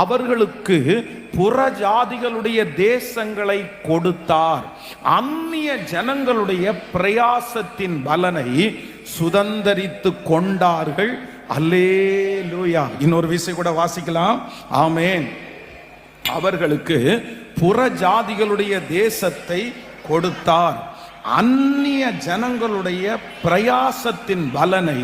அவர்களுக்கு புற ஜாதிகளுடைய தேசங்களை கொடுத்தார். அந்நிய ஜனங்களுடைய பிரயாசத்தின் பலனை சுதந்தரித்து கொண்டார்கள். அல்லே லூயா இன்னொரு விஷயம் கூட வாசிக்கலாம். ஆமேன். அவர்களுக்கு புற ஜாதிகளுடைய தேசத்தை கொடுத்தார். அந்நிய ஜனங்களுடைய பிரயாசத்தின் பலனை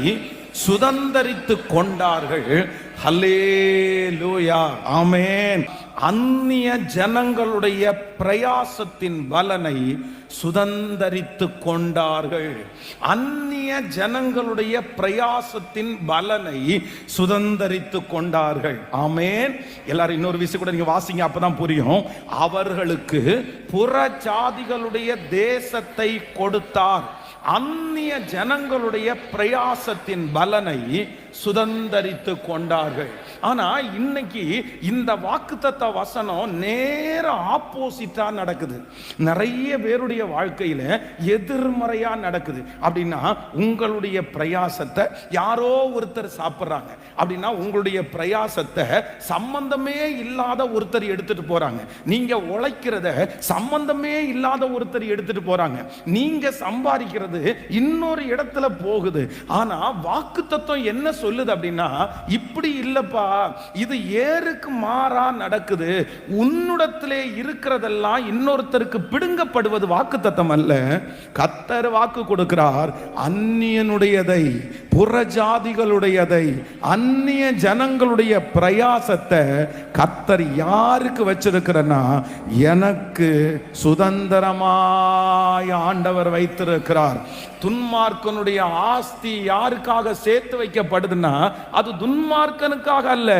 சுதந்தரித்து கொண்டார்கள். ஹல்லேலூயா. ஆமேன். அந்நிய ஜனங்களுடைய பிரயாசத்தின் பலனை சுதந்தரித்து கொண்டார்கள். அந்நிய ஜனங்களுடைய பிரயாசத்தின் பலனை சுதந்தரித்து கொண்டார்கள். ஆமேன். எல்லாரும் இன்னொரு விஷயம் கூட நீங்க வாசிங்க அப்பதான் புரியும். அவர்களுக்கு புற ஜாதிகளுடைய தேசத்தை கொடுத்தார். அந்நிய ஜனங்களுடைய பிரயாசத்தின் பலனை சுதந்தரித்து கொண்டார்கள். ஆனா இன்னைக்கு இந்த வாக்குத்தத்த வசனம் நேர ஆப்போசிட்டா நடக்குது. நிறைய பேருடைய வாழ்க்கையில எதிர்மறையா நடக்குது. அப்படின்னா உங்களுடைய பிரயாசத்தை யாரோ ஒருத்தர் சாப்பிட்றாங்க. அப்படின்னா உங்களுடைய பிரயாசத்தை சம்பந்தமே இல்லாத ஒருத்தர் எடுத்துட்டு போறாங்க. நீங்க உழைக்கிறத சம்பந்தமே இல்லாத ஒருத்தர் எடுத்துட்டு போறாங்க. நீங்க சம்பாதிக்கிறது இன்னொரு இடத்துல போகுது. ஆனா வாக்கு தத்துவம் என்ன சொல்லுது அப்படின்னா இப்படி இல்லப்பா இது ஏருக்கு மாறா நடக்குது? உன்னிடத்திலே இருக்கிறதெல்லாம் இன்னொருத்தருக்கு பிடுங்கப்படுவது வாக்கு தத்தம் அல்ல. கத்தர் வாக்கு கொடுக்கிறார் அந்நியனுடையதை புறஜாதிகளுடையதை அந்நிய ஜனங்களுடைய பிரயாசத்தை கத்தர் யாருக்கு வச்சிருக்கிறன்னா எனக்கு சுதந்திரமாய் ஆண்டவர் வைத்திருக்கிறார். துன்மார்க்கனுடைய ஆஸ்தி யாருக்காக சேர்த்து வைக்கப்படுதுன்னா அது துன்மார்க்கனுக்காக அல்ல.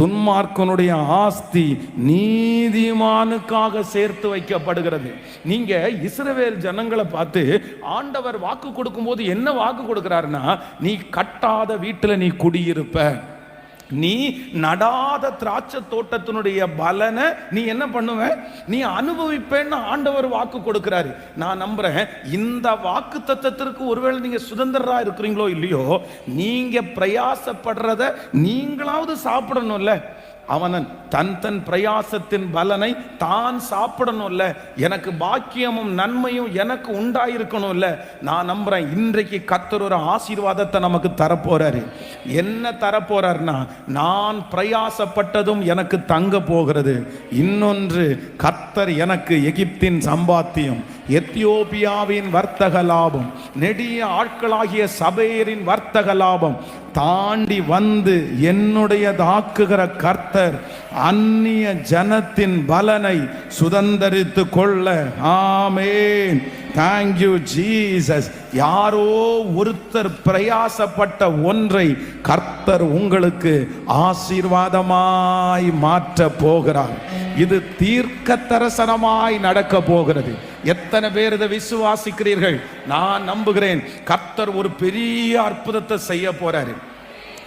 துன்மார்க்கனுடைய ஆஸ்தி நீதிமானுக்காக சேர்த்து வைக்கப்படுகிறது. நீங்க இஸ்ரவேல் ஜனங்களை பார்த்து ஆண்டவர் வாக்கு கொடுக்கும்போது என்ன வாக்கு கொடுக்கிறாருன்னா நீ கட்டாத வீட்டில் நீ குடியிருப்ப. நீ நடாத திராட்சை தோட்டத்தினுடைய பலனை நீ என்ன பண்ணுவ? நீ அனுபவிப்பேன்னு ஆண்டவர் வாக்கு கொடுக்கிறாரு. நான் நம்புறேன் இந்த வாக்கு தத்தத்திற்கு ஒருவேளை நீங்க சுதந்திரரா இருக்கிறீங்களோ இல்லையோ நீங்க பிரயாசப்படுறத நீங்களாவது சாப்பிடணும்ல. அவனன் தன் தன் பிரயாசத்தின் பலனை தான் சாப்பிடணும்ல. எனக்கு பாக்கியமும் நன்மையும் எனக்கு உண்டாயிருக்கணும்ல. நான் நம்புறேன் இன்றைக்கு கத்தர் ஒரு ஆசீர்வாதத்தை நமக்கு தரப்போறாரு. என்ன தரப்போறாருன்னா நான் பிரயாசப்பட்டதும் எனக்கு தங்க போகிறது. இன்னொன்று கத்தர் எனக்கு எகிப்தின் சம்பாத்தியம் எத்தியோப்பியாவின் வர்த்தக லாபம் நெடிய ஆட்களாகிய சபையரின் வர்த்தக லாபம் தாண்டி வந்து என்னுடையதாக்குகிற கர்த்தர் அந்நிய ஜனத்தின் பலனை சுதந்திரித்து கொள்ள. ஆமேன். தேங்க்யூ ஜீசஸ் யாரோ ஒருத்தர் பிரயாசப்பட்ட ஒன்றை கர்த்தர் உங்களுக்கு ஆசீர்வாதமாய் மாற்ற போகிறார். இது தீர்க்க தரசனமாய் நடக்க போகிறது. எத்தனை பேர் இதை விசுவாசிக்கிறீர்கள்? நான் நம்புகிறேன். கர்த்தர் ஒரு பெரிய அற்புதத்தை செய்ய போறாரு.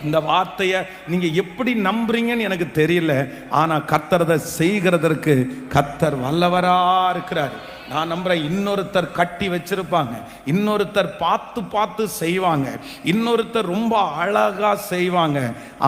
இந்த வார்த்தையை நீங்க எப்படி நம்புறீங்கன்னு எனக்கு தெரியல. ஆனா கத்தரதை செய்கிறதற்கு கத்தர் வல்லவரா இருக்கிறார். நான் நம்புறேன் இன்னொருத்தர் கட்டி வச்சிருப்பாங்க. இன்னொருத்தர் பார்த்து பார்த்து செய்வாங்க. இன்னொருத்தர் ரொம்ப அழகா செய்வாங்க.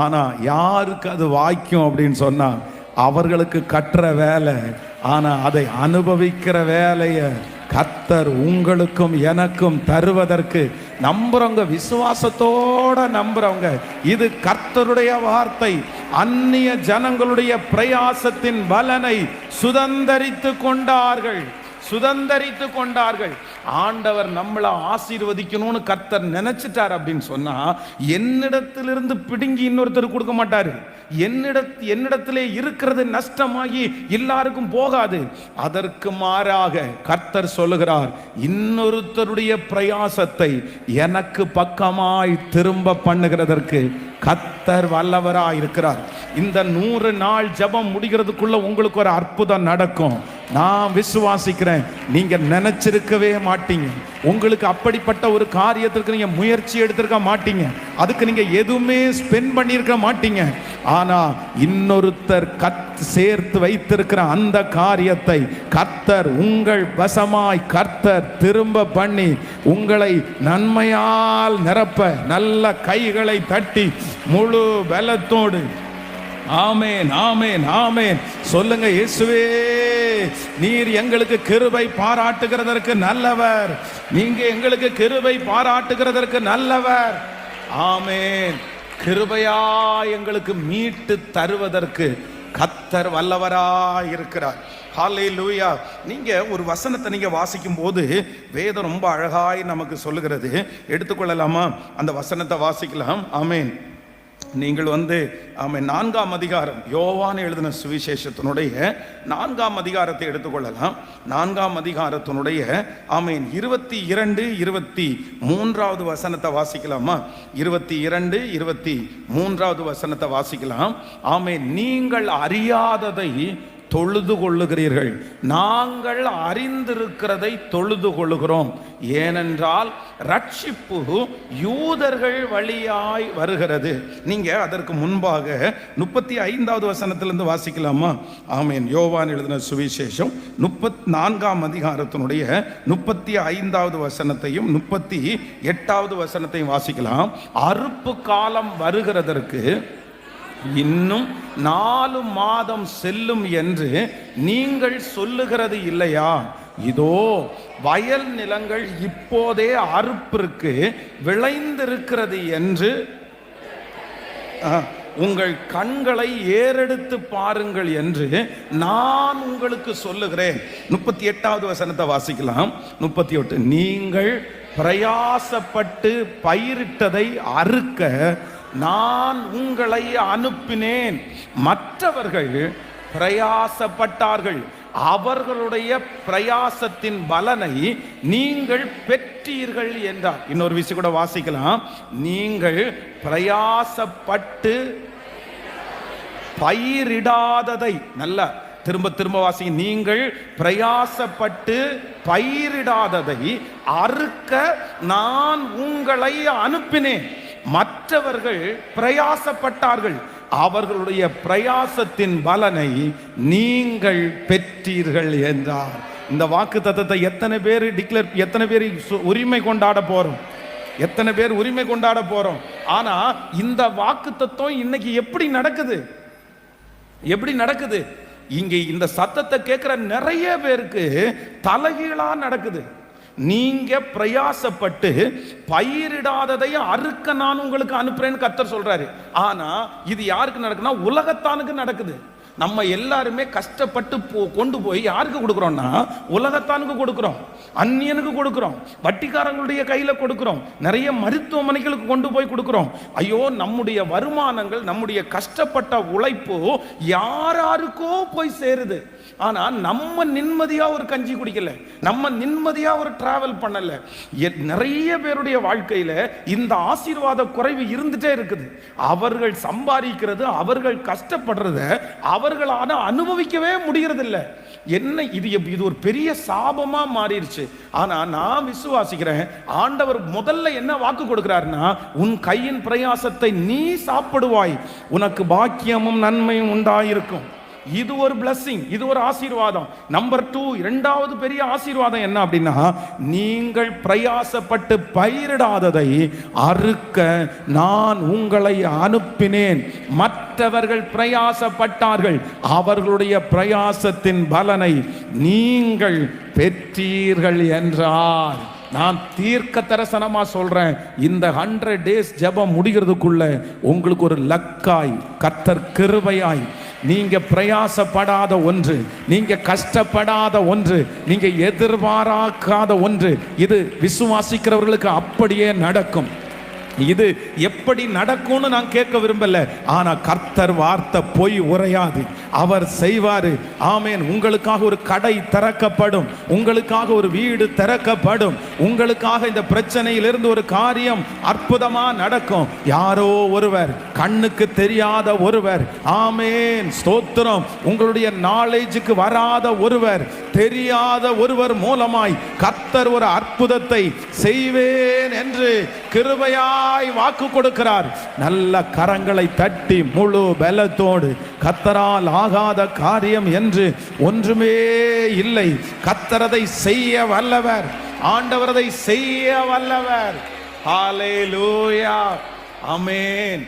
ஆனா யாருக்கு அது வாய்க்கும் அப்படின்னு சொன்னா அவர்களுக்கு கட்டுற வேலை ஆனால் அதை அனுபவிக்கிற வேலையை கத்தர் உங்களுக்கும் எனக்கும் தருவதற்கு நம்புறவங்க விசுவாசத்தோட நம்புறவங்க இது கர்த்தருடைய வார்த்தை. அந்நிய ஜனங்களுடைய பிரயாசத்தின் பலனை சுதந்தரித்து கொண்டார்கள். சுதந்தரித்து கொண்டார்கள். ஆண்டவர் நம்மளை ஆசீர்வதிக்கணும்னு கர்த்தர் நினைச்சிட்டார் அப்படின்னு சொன்னா என்னிடத்திலிருந்து பிடுங்கி இன்னொருத்தர் கொடுக்க மாட்டாரு. என்னிடத் என்னிடத்திலே இருக்கிறது நஷ்டமாகி எல்லாருக்கும் போகாது. அதற்கு மாறாக கர்த்தர் சொல்லுகிறார் இன்னொருத்தருடைய பிரயாசத்தை எனக்கு பக்கமாய் திரும்ப பண்ணுகிறதற்கு கத்தர் வல்லவரா இருக்கிறார் இந்த நூறு நாள் ஜெபம் முடிகிறதுக்குள்ள உங்களுக்கு ஒரு அற்புதம் நடக்கும். நான் விசுவாசிக்கிறேன். நீங்க நினைச்சிருக்கவே மாட்டீங்க. உங்களுக்கு அப்படிப்பட்ட ஒரு காரியத்திற்கு நீங்க முயற்சி எடுத்திருக்க மாட்டீங்க. அதுக்கு நீங்க எதுவுமே ஸ்பெண்ட் பண்ணியிருக்க மாட்டீங்க. ஆனா இன்னொருத்தர் கத் சேர்த்து வைத்திருக்கிற அந்த காரியத்தை கர்த்தர் உங்கள் வசமாய் கர்த்தர் திரும்ப பண்ணி உங்களை நன்மையால் நிரப்ப நல்ல கைகளை தட்டி முழு பலத்தோடு ஆமேன் ஆமேன் ஆமேன். சொல்லுங்க இயேசுவே நீர் எங்களுக்கு கிருபை பாராட்டுகிறதற்கு நல்லவர். நீங்க எங்களுக்கு கிருபை பாராட்டுகிறதற்கு நல்லவர். ஆமேன். கிருபையா எங்களுக்கு மீட்டு தருவதற்கு கத்தர் வல்லவராய் இருக்கிறார் ஹாலே லூயா நீங்க ஒரு வசனத்தை நீங்க வாசிக்கும் போது வேதம் ரொம்ப அழகாய் நமக்கு சொல்லுகிறது. எடுத்துக்கொள்ளலாமா? அந்த வசனத்தை வாசிக்கலாம். ஆமேன். நீங்கள் வந்து ஆமை நான்காம் அதிகாரம் யோவான் எழுதின சுவிசேஷத்தினுடைய நான்காம் அதிகாரத்தை எடுத்துக்கொள்ளலாம். நான்காம் அதிகாரத்தினுடைய ஆமேன் இருபத்தி இரண்டு இருபத்தி மூன்றாவது வசனத்தை வாசிக்கலாமா? இருபத்தி இரண்டு இருபத்தி மூன்றாவது வசனத்தை வாசிக்கலாம். ஆமை நீங்கள் அறியாததை தொழுது கொள்ளுகிறீர்கள் நாங்கள் அறிந்திருக்கிறதை தொழுது கொள்ளுகிறோம் ஏனென்றால் ரட்சிப்பு யூதர்கள் வழியாய் வருகிறது. நீங்க அதற்கு முன்பாக முப்பத்தி ஐந்தாவது வசனத்திலிருந்து வாசிக்கலாமா? ஆமேன். யோவான் எழுதின சுவிசேஷம் முப்பத் நான்காம் அதிகாரத்தினுடைய முப்பத்தி ஐந்தாவது வசனத்தையும் முப்பத்தி எட்டாவது வசனத்தையும் வாசிக்கலாம். அறுப்பு காலம் வருகிறதற்கு இன்னும் நாலு மாதம் செல்லும் என்று நீங்கள் சொல்லுகிறது இல்லையா? இதோ வயல் நிலங்கள் இப்போதே அறுப்பிற்கு விளைந்திருக்கிறது என்று உங்கள் கண்களை ஏறெடுத்து பாருங்கள் என்று நான் உங்களுக்கு சொல்லுகிறேன். முப்பத்தி எட்டாவது வசனத்தை வாசிக்கலாம். முப்பத்தி எட்டு நீங்கள் பிரயாசப்பட்டு பயிரிட்டதை அறுக்க நான் உங்களை அனுப்பினேன். மற்றவர்கள் பிரயாசப்பட்டார்கள். அவர்களுடைய பிரயாசத்தின் பலனை நீங்கள் பெற்றீர்கள் என்றார். இன்னொரு விஷயம் கூட வாசிக்கலாம். நீங்கள் பிரயாசப்பட்டு பயிரிடாததை. நல்ல திரும்ப திரும்ப வாசி நீங்கள் பிரயாசப்பட்டு பயிரிடாததை அறுக்க நான் உங்களை அனுப்பினேன். மற்றவர்கள் பிரயாசப்பட்டார்கள். அவர்களுடைய பிரயாசத்தின் பலனை நீங்கள் பெற்றீர்கள் என்றார். இந்த வாக்கு தத்தத்தை எத்தனை பேர் டிக்ளேர் எத்தனை பேர் சு- உரிமை கொண்டாட போறோம்? எத்தனை பேர் உரிமை கொண்டாட போறோம்? ஆனா இந்த வாக்கு தத்துவம் இன்னைக்கு எப்படி நடக்குது? எப்படி நடக்குது? இங்கே இந்த சத்தத்தை கேட்கிற நிறைய பேருக்கு தலைகீழா நடக்குது. நீங்க பிரயாசப்பட்டு பயிரிடாததை அறுக்க நான் உங்களுக்கு அனுப்புறேன்னு கத்தர் சொல்றாரு. ஆனா இது யாருக்கு நடக்குன்னா உலகத்தானுக்கு நடக்குது. நம்ம எல்லாருமே கஷ்டப்பட்டு போ கொண்டு போய் யாருக்கு கொடுக்குறோம்னா உலகத்தானுக்கு கொடுக்குறோம். அந்நியனுக்கு கொடுக்குறோம். வட்டிக்காரங்களுடைய கையில் கொடுக்குறோம். நிறைய மருத்துவமனைகளுக்கு கொண்டு போய் கொடுக்குறோம். ஐயோ நம்முடைய வருமானங்கள் நம்முடைய கஷ்டப்பட்ட உழைப்பு யாராருக்கோ போய் சேருது. ஆனால் நம்ம நிம்மதியாக ஒரு கஞ்சி குடிக்கல. நம்ம நிம்மதியாக ஒரு டிராவல் பண்ணல. நிறைய பேருடைய வாழ்க்கையில் இந்த ஆசீர்வாத குறைவு இருந்துட்டே இருக்குது. அவர்கள் சம்பாதிக்கிறது அவர்கள் கஷ்டப்படுறத அவர்களால அனுபவிக்கவே முடிகிறதில்ல என்ன இது இது ஒரு பெரிய சாபமா மாறிடுச்சு. ஆனா நான் விசுவாசிக்கிறேன் ஆண்டவர் முதல்ல என்ன வாக்கு கொடுக்கிறாருன்னா உன் கையின் பிரயாசத்தை நீ சாப்பிடுவாய். உனக்கு பாக்கியமும் நன்மையும் உண்டாயிருக்கும். இது ஒரு பிளஸ்ஸிங் இது ஒரு ஆசீர்வாதம். நம்பர் டூ இரண்டாவது பெரிய ஆசீர்வாதம் என்ன அப்படின்னா நீங்கள் பிரயாசப்பட்டு பயிரிடாததை அறுக்க நான் உங்களை அனுப்பினேன். மற்றவர்கள் பிரயாசப்பட்டார்கள். அவர்களுடைய பிரயாசத்தின் பலனை நீங்கள் பெற்றீர்கள் என்றார். நான் தீர்க்க தரிசனமா சொல்றேன். இந்த ஹண்ட்ரட் டேஸ் ஜெபம் முடிகிறதுக்குள்ள உங்களுக்கு ஒரு லக்காய் கத்தர் கிருபையாய். நீங்க பிரயாசப்படாத ஒன்று நீங்க கஷ்டப்படாத ஒன்று நீங்க எதிர்பாராக்காத ஒன்று இது விசுவாசிக்கிறவர்களுக்கு அப்படியே நடக்கும். இது எப்படி நடக்கும்னு நான் கேட்க விரும்பல. ஆனா கர்த்தர் வார்த்தை பொய் உரையாது. அவர் செய்வாரு. ஆமேன். உங்களுக்காக ஒரு கடை திறக்கப்படும். உங்களுக்காக ஒரு வீடு திறக்கப்படும். உங்களுக்காக இந்த பிரச்சனையிலிருந்து ஒரு காரியம் அற்புதமா நடக்கும். யாரோ ஒருவர் கண்ணுக்கு தெரியாத ஒருவர். ஆமேன். ஸ்தோத்திரம். உங்களுடைய நாலேஜுக்கு வராத ஒருவர் தெரியாத ஒருவர் மூலமாய் கத்தர் ஒரு அற்புதத்தை செய்வேன் என்று கிருபையாய் வாக்கு கொடுக்கிறார். நல்ல கரங்களை தட்டி முழு பலத்தோடு கத்தரால் ஆகாத காரியம் என்று ஒன்றுமே இல்லை. கத்தரதை செய்ய வல்லவர். ஆண்டவரதை செய்ய வல்லவர். ஆலை லூயா அமேன்